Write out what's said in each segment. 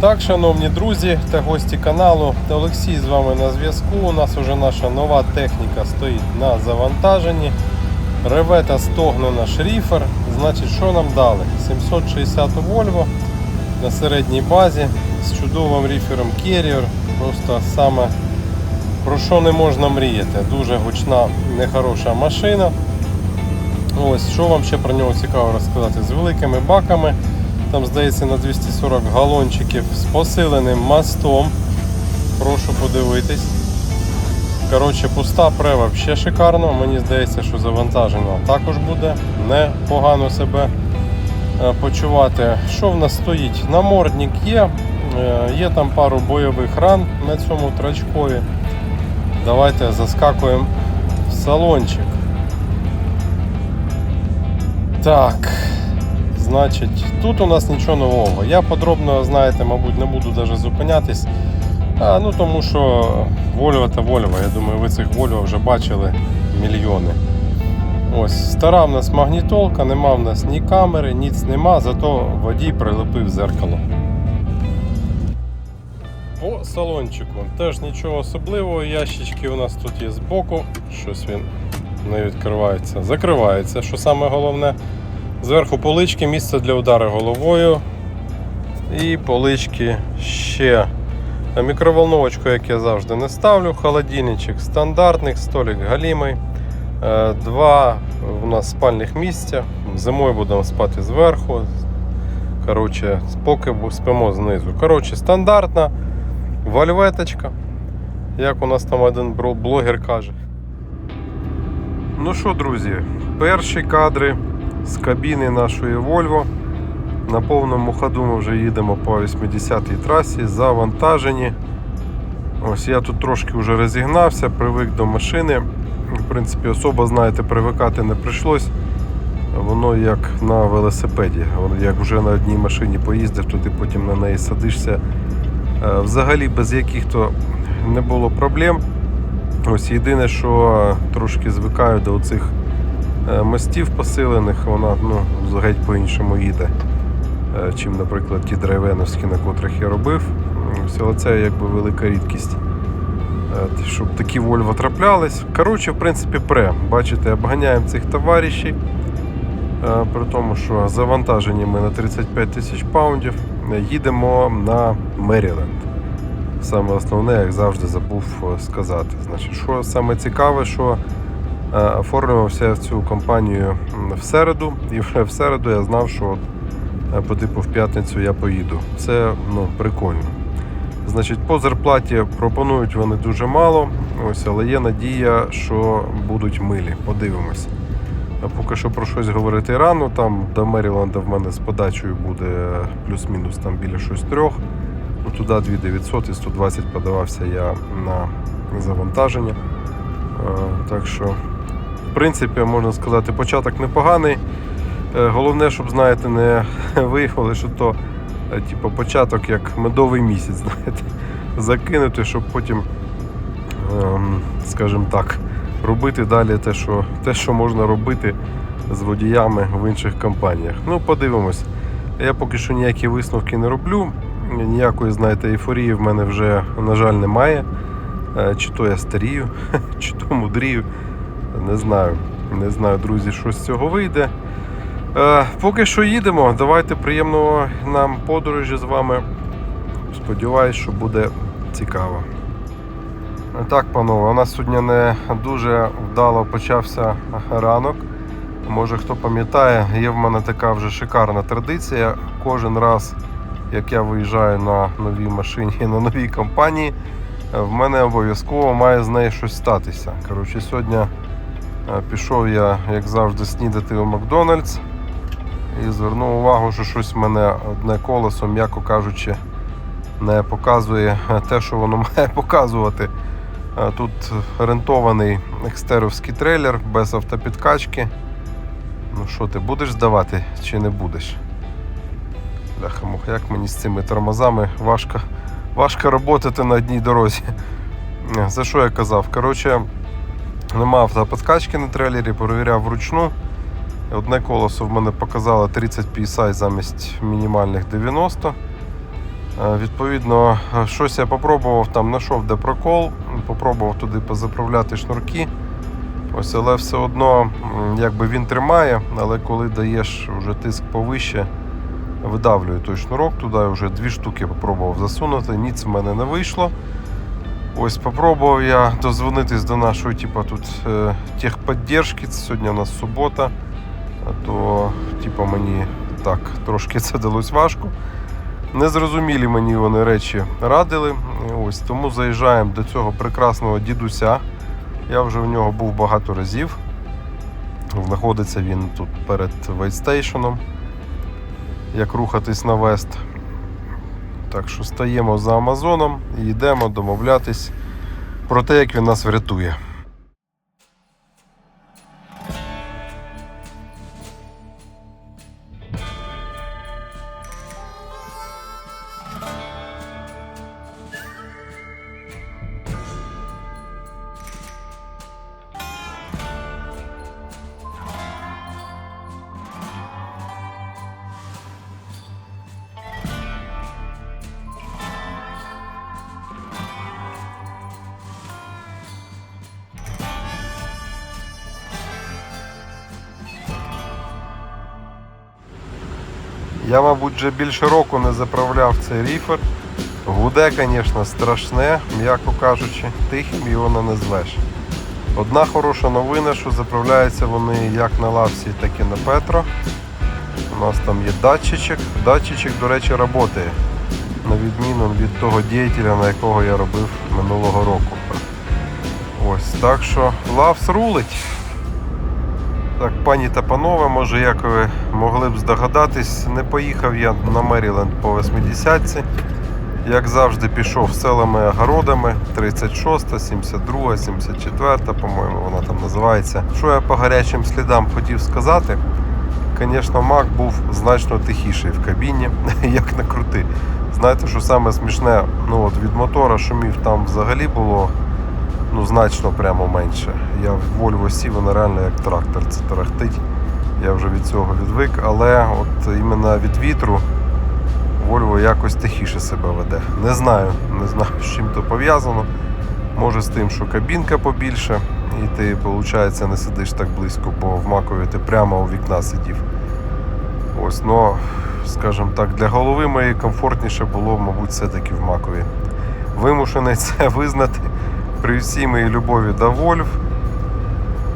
Так, шановні друзі та гості каналу, Олексій з вами на зв'язку. У нас вже наша нова техніка стоїть на завантаженні. Реве та стогне наш ріфер. Значить, що нам дали? 760 Volvo на середній базі з чудовим ріфером Carrier. Просто саме про що не можна мріяти. Дуже гучна, нехороша машина. Ось, що вам ще про нього цікаво розказати? З великими баками. Там, здається, на 240 галончиків з посиленим мостом. Прошу подивитись. Коротше, пуста прева ще шикарно. Мені здається, що завантажена також буде непогано себе е, почувати. Що в нас стоїть? Намордник є. Е, Є там пару бойових ран на цьому трачкові. Давайте заскакуємо в салончик. Так. Значить, тут у нас нічого нового. Я подробно, знаєте, мабуть, не буду навіть зупинятись. А, ну тому що Volvo та Volvo, я думаю, ви цих Volvo вже бачили мільйони. Ось, стара в нас магнітолка, нема в нас ні камери, ніц нема, зато водій прилепив зеркало. По салончику теж нічого особливого, ящички у нас тут є збоку, щось він не відкривається, закривається, що саме головне. Зверху полички, місце для удару головою. І полички ще. Мікроволновочку, як я завжди не ставлю, холодильничок стандартний, столик галімий. Е, Два у нас спальних місця. Зимою будемо спати зверху. Коротше, поки спимо знизу. Коротше, стандартна вольветочка. Як у нас там один блогер каже. Ну що, друзі, перші кадри з кабіни нашої Volvo. На повному ходу ми вже їдемо по 80-й трасі, завантажені. Ось я тут трошки вже розігнався, привик до машини. В принципі, особо, знаєте, привикати не прийшлось. Воно як на велосипеді. Як вже на одній машині поїздив, то ти потім на неї садишся. Е, Взагалі без яких-то не було проблем. Ось єдине, що трошки звикаю до цих мостів посилених, вона ну, геть по-іншому їде, е, чим, наприклад, ті драйвеновські, на котрих я робив. Але це якби велика рідкість. Е, Щоб такі Volvo траплялись. Коротше, в принципі, пре. Бачите, обганяємо цих товаришів. Е, При тому, що завантажені ми на 35 тисяч паундів. Е, Їдемо на Меріленд. Саме основне, як завжди, забув е, сказати. Значить, що саме цікаве, що е, оформлювався в цю компанію в середу, і вже в середу я знав, що е, по типу в п'ятницю я поїду. Це ну, прикольно. Значить, по зарплаті пропонують вони дуже мало, ось, але є надія, що будуть милі. Подивимось. А Поки що про щось говорити рано. Там до Меріланда в мене з подачею буде плюс-мінус там біля щось трьох. Ну, туди 2900 і 120 подавався я на завантаження. Е, Так що, в принципі, можна сказати, початок непоганий. Е, Головне, щоб, знаєте, не виявили, що то е, типу, початок як медовий місяць, знаєте, закинути, щоб потім, ем, скажімо так, робити далі те, що, те, що можна робити з водіями в інших компаніях. Ну, подивимось. Я поки що ніякі висновки не роблю. Ніякої, знаєте, ейфорії в мене вже, на жаль, немає. Е, Чи то я старію, чи то мудрію. Не знаю. Не знаю, друзі, що з цього вийде. Е, Поки що їдемо. Давайте приємного нам подорожі з вами. Сподіваюсь, що буде цікаво. Так, панове, у нас сьогодні не дуже вдало почався ранок. Може хто пам'ятає, є в мене така вже шикарна традиція. Кожен раз, як я виїжджаю на новій машині, на новій компанії, е, в мене обов'язково має з нею щось статися. Коротше, сьогодні е, пішов я, як завжди, снідати у Макдональдс і звернув увагу, що щось в мене одне колесо, м'яко кажучи, не показує те, що воно має показувати. Е, Тут рентований екстеровський трейлер без автопідкачки. Ну що ти будеш здавати чи не будеш? Бляха мух, як мені з цими тормозами важко, важко роботати на одній дорозі. Е, За що я казав? Коротше, нема автоподкачки на трейлері, перевіряв вручну. Одне колесо в мене показало 30 PSI замість мінімальних 90. Е, Відповідно, щось я попробував там, знайшов де прокол, попробував туди позаправляти шнурки. Ось, але все одно, якби він тримає, але коли даєш вже тиск повище, видавлює той шнурок, туди вже дві штуки попробував засунути, ніц в мене не вийшло. Ось попробував я дозвонитись до нашої, типу, тут е, техподдержки. Сьогодні у нас субота, а то типу, мені так трошки це далось важко. Незрозумілі мені вони речі радили. Ось тому заїжджаємо до цього прекрасного дідуся. Я вже в нього був багато разів. Знаходиться він тут перед вейстейшеном. Як рухатись на вест. Так що стаємо за Амазоном і йдемо домовлятись про те, як він нас врятує. Я, мабуть, вже більше року не заправляв цей ріфер. Гуде, звісно, страшне, м'яко кажучи, тихим його не назвеш. Одна хороша новина, що заправляються вони як на лавсі, так і на Петро. У нас там є датчичок. Датчичок, до речі, працює. На відміну від того діятеля, на якого я робив минулого року. Ось, так що лавс рулить. Так, пані та панове, може, як ви могли б здогадатись, не поїхав я на Меріленд по 80-ці. Як завжди, пішов селами огородами 36, 72, 74, по-моєму, вона там називається. Що я по гарячим слідам хотів сказати? Звісно, Мак був значно тихіший в кабіні, як не крути. Знаєте, що саме смішне, ну от від мотора шумів там взагалі було ну, значно прямо менше. Я в Volvo сів, вона реально як трактор, це тарахтить. Я вже від цього відвик, але от іменно від вітру Volvo якось тихіше себе веде. Не знаю, не знаю, з чим то пов'язано. Може з тим, що кабінка побільше, і ти, виходить, не сидиш так близько, бо в Макові ти прямо у вікна сидів. Ось, ну, скажімо так, для голови моєї комфортніше було, мабуть, все-таки в Макові. Вимушений це визнати при всій моїй любові до Вольв,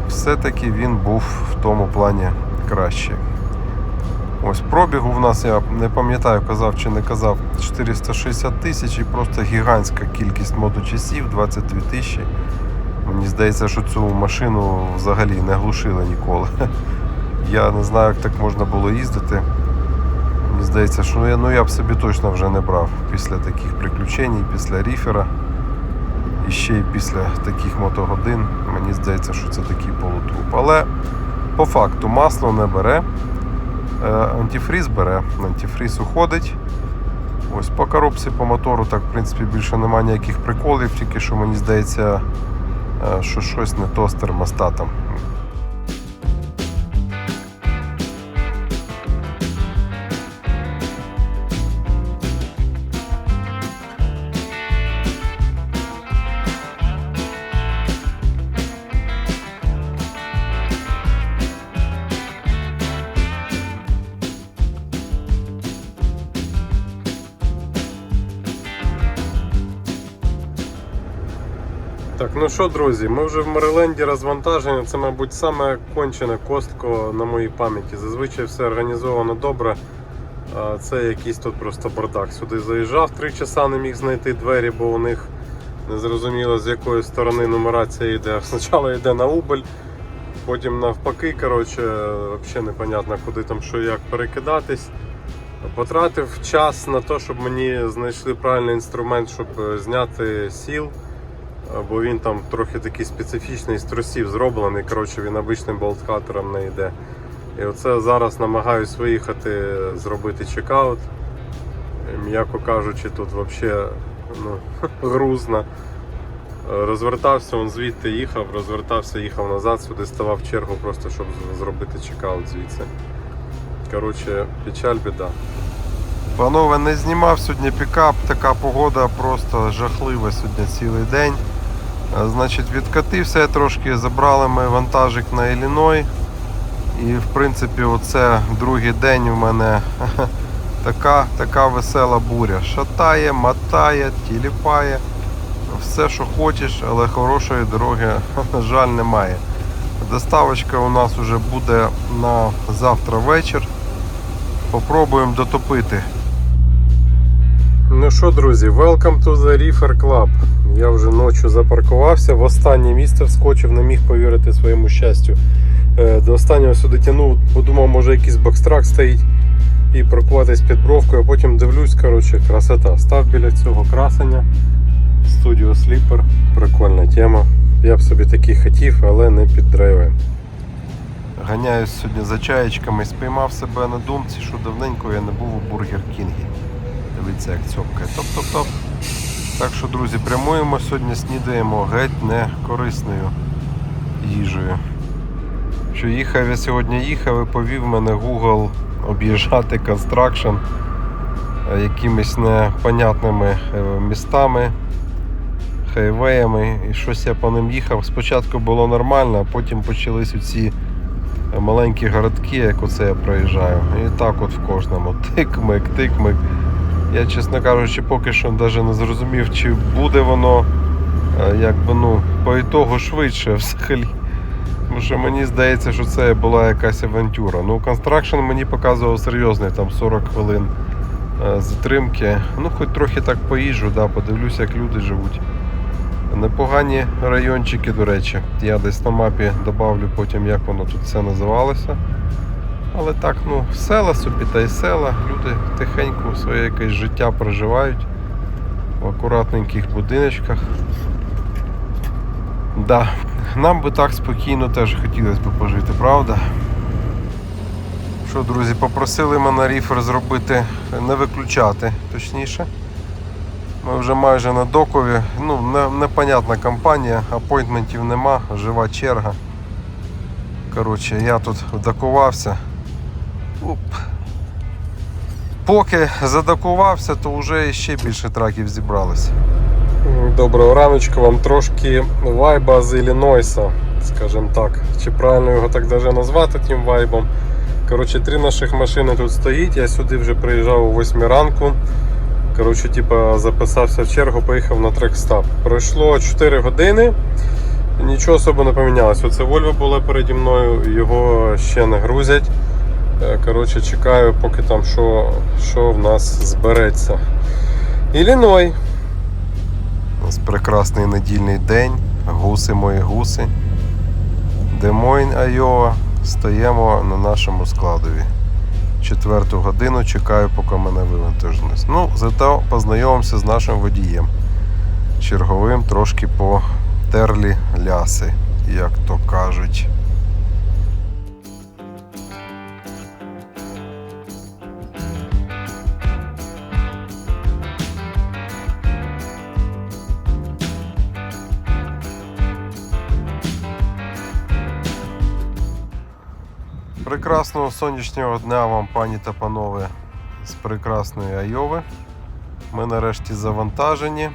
все-таки він був в тому плані кращий. Ось пробігу в нас, я не пам'ятаю, казав чи не казав, 460 тисяч і просто гігантська кількість моточасів, 22 тисячі. Мені здається, що цю машину взагалі не глушили ніколи. Я не знаю, як так можна було їздити. Мені здається, що ну, я б собі точно вже не брав після таких приключень, після ріфера. І ще й після таких мотогодин, мені здається, що це такий полутруп. Але по факту масло не бере, е, антифріз бере, антифріз уходить. Ось по коробці, по мотору, так в принципі більше немає ніяких приколів, тільки що мені здається, е, що щось не то з термостатом. Що, друзі, ми вже в Мериленді розвантажені. Це, мабуть, саме кончене костко на моїй пам'яті. Зазвичай все організовано добре. Це якийсь тут просто бардак. Сюди заїжджав, три часа не міг знайти двері, бо у них не зрозуміло з якої сторони нумерація йде. Спочатку йде на убыль, потім навпаки. Коротше, взагалі непонятно, куди там що як перекидатись. Потратив час на те, щоб мені знайшли правильний інструмент, щоб е, зняти сіл бо він там трохи такий специфічний з тросів зроблений. Коротше, він обичним болткатером не йде. І оце зараз намагаюсь виїхати, зробити чекаут. М'яко кажучи, тут взагалі ну, грузно. Розвертався, он звідти їхав, розвертався, їхав назад, сюди ставав чергу, просто щоб зробити чекаут звідси. Коротше, печаль біда. Панове, не знімав сьогодні пікап, така погода просто жахлива сьогодні цілий день. Е, Значить, відкатився я трошки, забрали ми вантажик на Ілліной. І в принципі, оце другий день у мене така, така весела буря. Шатає, мотає, тіліпає, все, що хочеш, але хорошої дороги, на жаль, немає. Доставочка у нас вже буде на завтра вечір. Попробуємо дотопити. Ну що, друзі, welcome to the Reefer Club. Я вже ночі запаркувався, в останнє місце вскочив, не міг повірити своєму щастю. Е, До останнього сюди тягнув, подумав, може якийсь бокстрак стоїть і паркуватись під бровкою, а потім дивлюсь, коротше, красота. Став біля цього красення. Studio Sleeper, прикольна тема. Я б собі такий хотів, але не під драйви. Ганяюсь сьогодні за чаєчками, спіймав себе на думці, що давненько я не був у Бургер Кінгі. Дивіться, як цьопкає. Топ-топ-топ. Так що, друзі, прямуємо сьогодні, снідаємо геть не корисною їжею. Що їхав я сьогодні їхав і повів мене Google об'їжджати Construction е, якимись непонятними е, містами, хайвеями. І щось я по ним їхав. Спочатку було нормально, а потім почались оці маленькі городки, як оце я проїжджаю. І так от в кожному. Тик-мик, тик-мик. Я, чесно кажучи, поки що навіть не зрозумів, чи буде воно е, якби, ну, по ітогу швидше взагалі. Тому що мені здається, що це була якась авантюра. Ну, Construction мені показував серйозний, там 40 хвилин е, затримки. Ну, хоч трохи так поїжджу, да, подивлюся, як люди живуть. Непогані райончики, до речі. Я десь на мапі добавлю потім, як воно тут все називалося. Але так, ну, села собі та й села. Люди тихенько своє якесь життя проживають в акуратненьких будиночках. Да, нам би так спокійно теж хотілося б пожити, правда? Що, друзі, попросили мене ріфер зробити, не виключати, точніше. Ми вже майже на докові. Ну, не, непонятна компанія, апойнтментів нема, жива черга. Коротше, я тут докувався. Поки задокувався, то вже ще більше траків зібралося. Доброго раночку вам трошки вайба з Іллінойса, скажімо так. Чи правильно його так даже назвати тим вайбом. Коротше, три наших машини тут стоїть. Я сюди вже приїжджав о 8 ранку. Коротше, типа, записався в чергу, поїхав на трекстап. Пройшло 4 години, нічого особо не помінялось. Оце Вольво було переді мною, його ще не грузять. Е, Коротше, чекаю, поки там що, що в нас збереться. Іліной. У нас прекрасний недільний день. Гуси мої гуси. Демойн Айова. Стоїмо на нашому складові. Четверту годину чекаю, поки мене вивантажнуть. Ну, зато познайомимося з нашим водієм. Черговим трошки по терлі ляси, як то кажуть. Прекрасного сонячного дня вам, пані та панове, з прекрасної Айови. Ми нарешті завантажені.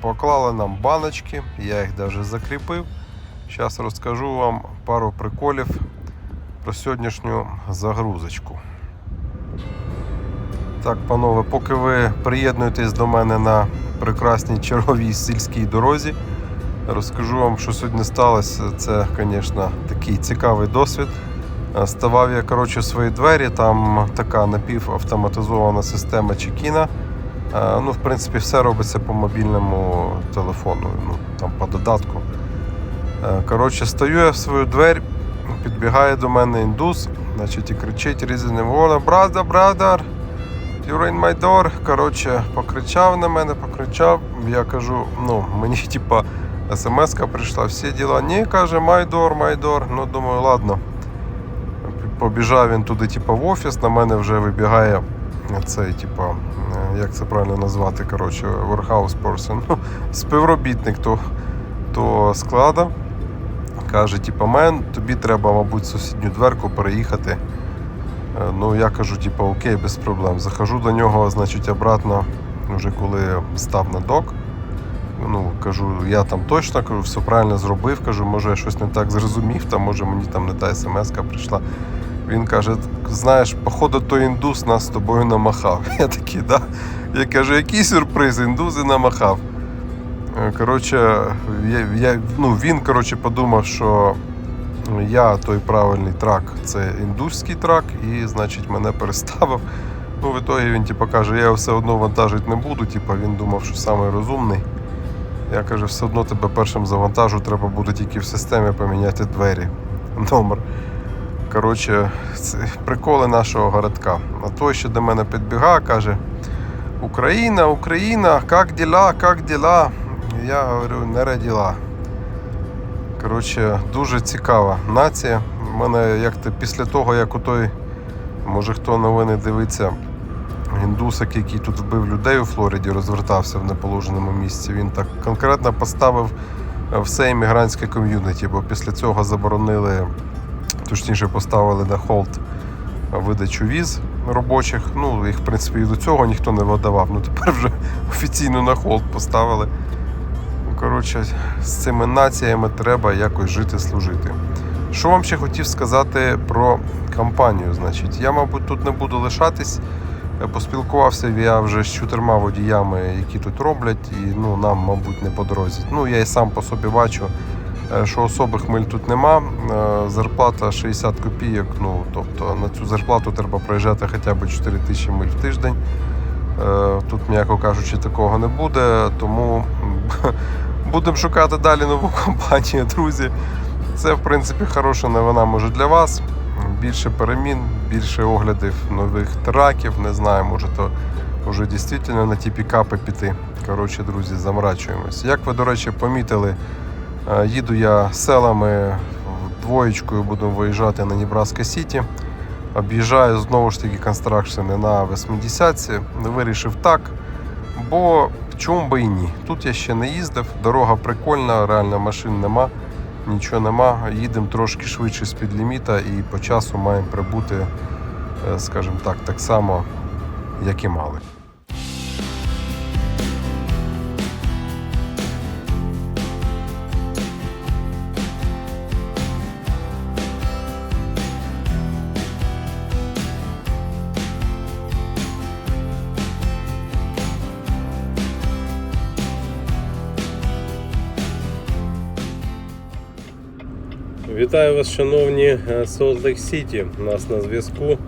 Поклали нам баночки, я їх навіть закріпив. Зараз розкажу вам пару приколів про сьогоднішню загрузочку. Так, панове, поки ви приєднуєтесь до мене на прекрасній черговій сільській дорозі, розкажу вам, що сьогодні сталося. Це, звісно, такий цікавий досвід. Е, Ставав я коротше, свої двері, там така напівавтоматизована система чекіна. Е, Ну, в принципі, все робиться по мобільному телефону, ну, там по додатку. Е, Коротше, стою я в свою двері, підбігає до мене індус, значить, і кричить різним голосом brother, you're in my door. Коротше, покричав на мене, покричав. Я кажу, ну, мені типа смс-ка прийшла, всі діла. Ні, каже, my door. Ну, думаю, ладно. Побіжав він туди, типу, в офіс, на мене вже вибігає цей, типу, як це правильно назвати, коротше, warehouse person, ну, співробітник того, того склада. Каже, типу, мен, тобі треба, мабуть, сусідню дверку переїхати, Е, Ну, я кажу, типу, окей, без проблем. Захожу до нього, значить, обратно, вже коли став на док. Ну, кажу, я там точно кажу, все правильно зробив. Кажу, може я щось не так зрозумів, там, може мені там не та смс-ка прийшла. Він каже: знаєш, походу, той індус нас з тобою намахав. Я такий, да. Я кажу, який сюрприз, індус і намахав. Е, Коротше, я, я, ну, він коротше, подумав, що я той правильний трак, це індуський трак, і значить мене переставив. Ну, в ітогі він типу, каже, я його все одно вантажити не буду. Типу, він думав, що самий розумний. Я кажу, все одно тебе першим завантажу, треба буде тільки в системі поміняти двері. Номер. Коротше, приколи нашого городка. А той, що до мене підбігає, каже: Україна, Україна, як діла, як діла? Я говорю, не раділа. Коротше, дуже цікава нація. У мене як то після того, як у той, може хто новини дивиться, індусик, який тут вбив людей у Флориді, розвертався в неположеному місці. Він так конкретно поставив е, все іммігрантське ком'юніті, бо після цього заборонили, точніше поставили на холд видачу віз робочих. Ну, їх, в принципі, і до цього ніхто не видавав. Ну тепер вже офіційно на холд поставили. Ну, Коротше, з цими націями треба якось жити, служити. Що вам ще хотів сказати про компанію? Значить, я, мабуть, тут не буду лишатись. Поспілкувався я вже з чотирма водіями, які тут роблять, і ну, нам, мабуть, не по дорозі. Ну, я і сам по собі бачу, що особих миль тут нема. Е, Зарплата 60 копійок. Ну, тобто на цю зарплату треба проїжджати хоча б 4 тисячі миль в тиждень. Е, Тут, м'яко кажучи, такого не буде, тому будемо шукати далі нову компанію, друзі. Це, в принципі, хороша новина може для вас. Більше перемін, більше оглядів нових траків. Не знаю, може то вже дійсно на ті пікапи піти. Коротше, друзі, замрачуємось. Як ви, до речі, помітили, е, їду я селами двоєчкою, буду виїжджати на Нібраска Сіті. Об'їжджаю знову ж таки констракшени на 80-ці. Вирішив так, бо чому би і ні. Тут я ще не їздив, дорога прикольна, реально машин нема, нічого нема. Їдемо трошки швидше з-під ліміта і по часу маємо прибути, е, скажімо так, так само, як і мали. Вітаю вас, шановні е, Salt Lake City. У нас на зв'язку.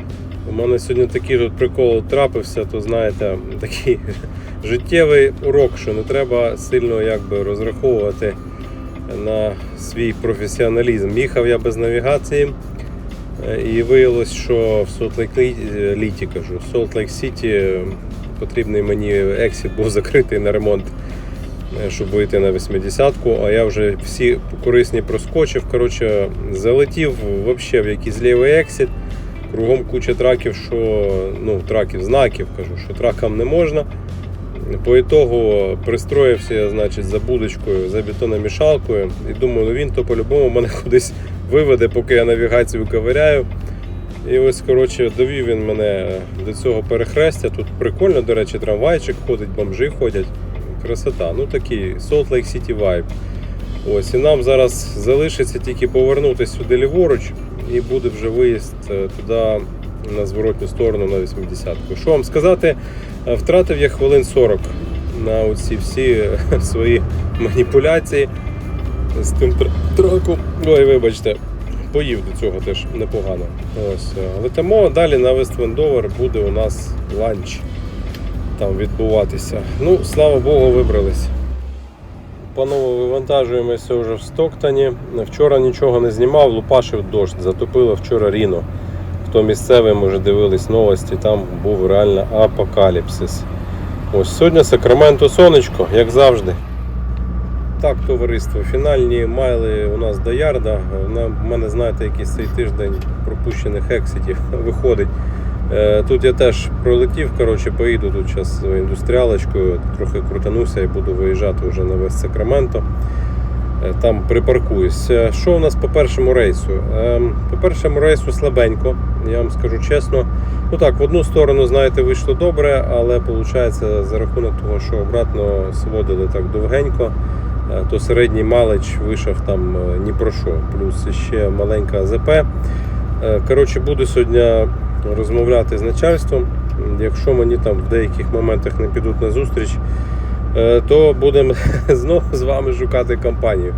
У мене сьогодні такий тут прикол трапився, то знаєте, такий життєвий урок, що не треба сильно якби розраховувати на свій професіоналізм. Їхав я без навігації е, і виявилось, що в Salt Lake Літі кажу, Salt Lake City потрібний мені ексіт був закритий на ремонт е, щоб вийти на 80-ку, а я вже всі корисні проскочив. Коротше, залетів взагалі в якийсь лівий ексіт. Кругом куча траків, що ну, траків, знаків, кажу, що тракам не можна. По ітогу пристроївся я, значить, за будочкою, за бетономішалкою. І думаю, ну він то по-любому мене кудись виведе, поки я навігацію ковиряю. І ось, коротше, довів він мене до цього перехрестя. Тут прикольно, до речі, трамвайчик ходить, бомжи ходять. Красота. Ну такий Salt Lake City vibe. Ось, і нам зараз залишиться тільки повернутися сюди ліворуч, і буде вже виїзд е, туди на зворотню сторону на 80-ку. Що вам сказати, Е, втратив я хвилин 40 на оці всі е, свої маніпуляції з тим траком. Ой, вибачте, поїв до цього теж непогано. Ось, летимо далі на Вествендовер буде у нас ланч там відбуватися. Ну, слава Богу, вибрались. Панове, вивантажуємося вже в Стоктоні. Вчора нічого не знімав, лупашив дощ, затопило вчора Ріно. Хто місцевий, може дивились новості, там був реально апокаліпсис. Ось сьогодні Сакраменто сонечко, як завжди. Так, товариство, фінальні майли у нас до ярда. В мене, знаєте, якийсь цей тиждень пропущених екситів виходить. Е, Тут я теж пролетів, коротше, поїду тут зараз індустріалочкою, трохи крутануся і буду виїжджати вже на весь Сакраменто. Е, Там припаркуюсь. Що у нас по першому рейсу? Ем, По першому рейсу слабенько, я вам скажу чесно. Ну так, в одну сторону, знаєте, вийшло добре, але виходить за рахунок того, що обратно сводили так довгенько, е, то середній малич вийшов там ні про що. Плюс ще маленька АЗП. Коротше, буду сьогодні розмовляти з начальством. Якщо мені там в деяких моментах не підуть на зустріч, е, то будемо знову з вами шукати компанію.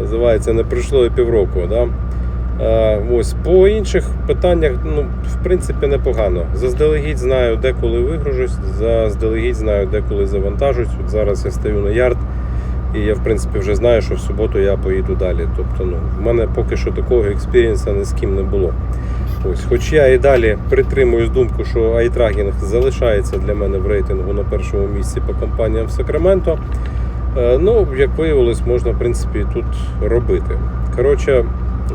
Називається не пройшло і півроку. Да? Е, Ось по інших питаннях, ну, в принципі, непогано. Заздалегідь знаю, де коли вигружусь, заздалегідь знаю, де коли завантажусь. От зараз я стою на ярд, і я в принципі вже знаю, що в суботу я поїду далі. Тобто, ну, в мене поки що такого експірієнса ні з ким не було. Ось, хоч я і далі притримуюсь думку, що айтрагінг залишається для мене в рейтингу на першому місці по компаніям Сакраменто. Е, Ну, як виявилось, можна в принципі тут робити. Коротше,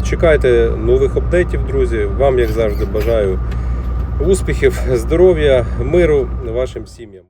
чекайте нових апдейтів, друзі. Вам, як завжди, бажаю успіхів, здоров'я, миру вашим сім'ям.